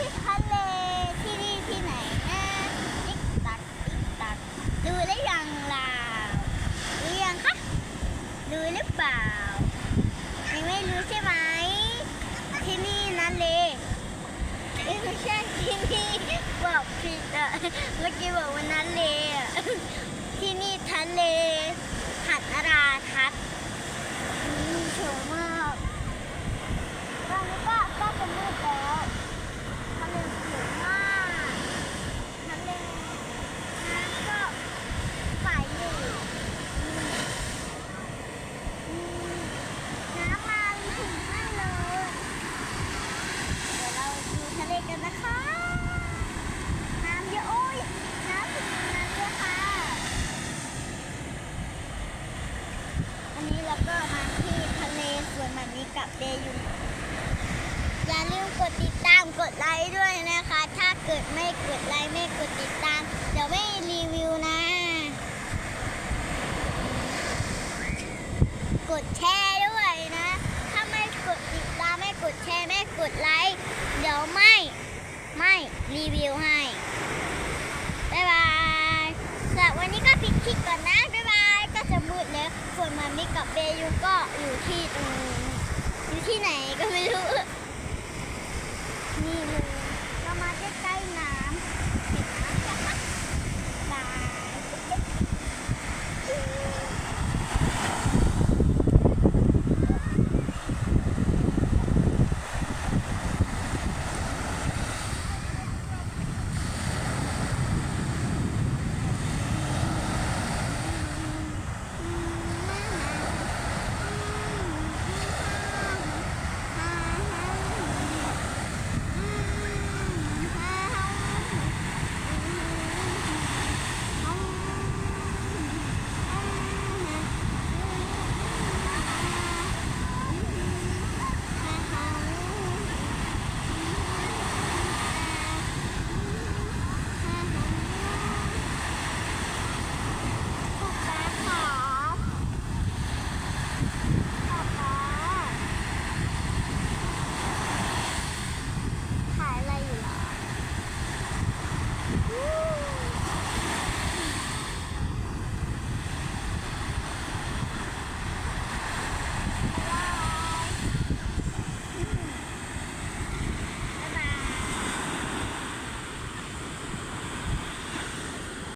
ที่ทะเลที่นี่ที่ไหนนะติ๊กตักติ๊กตักดูได้ยังล่ะรู้ยังคะดูหรือเปล่ายังไม่รู้ใช่ไหมที่นี่นั่นเลยเอ้ยไม่ใช่ที่นี่บอกผิดอะเมื่อกี้บอกว่านั่นเลยอะที่นี่ทะเลหัดอาราทัศน์อืมสวยมากตอนนี้ก็ก็จะมืดแล้ว ทะเลสวยมากทะเลน้ำก็ใสอยู่อืมอืมน้ำมาถึงนั่นเลย เดี๋ยวเราดูทะเลกันนะคะ น้ำเยอะโอ้ยน้ำถึงตรงนั้นด้วยค่ะ อันนี้เราก็มาที่ทะเล สวนแบบนี้กับเดยุอย่าลืมกดติดตามกดไลค์ด้วยนะคะ ถ้าเกิดไม่กดไลค์ไม่กดติดตามเดี๋ยวไม่รีวิวนะ กดแชร์ด้วยนะ ถ้าไม่กดติดตามไม่กดแชร์ไม่กดไลค์เดี๋ยวไม่ไม่รีวิวให้ บ๊ายบายสำหรับวันนี้ก็ปิดคลิปก่อนนะ ส่วนมามิกับเบยูก็อยู่ที่ตรงอยู่ที่ไหนก็ไม่รู้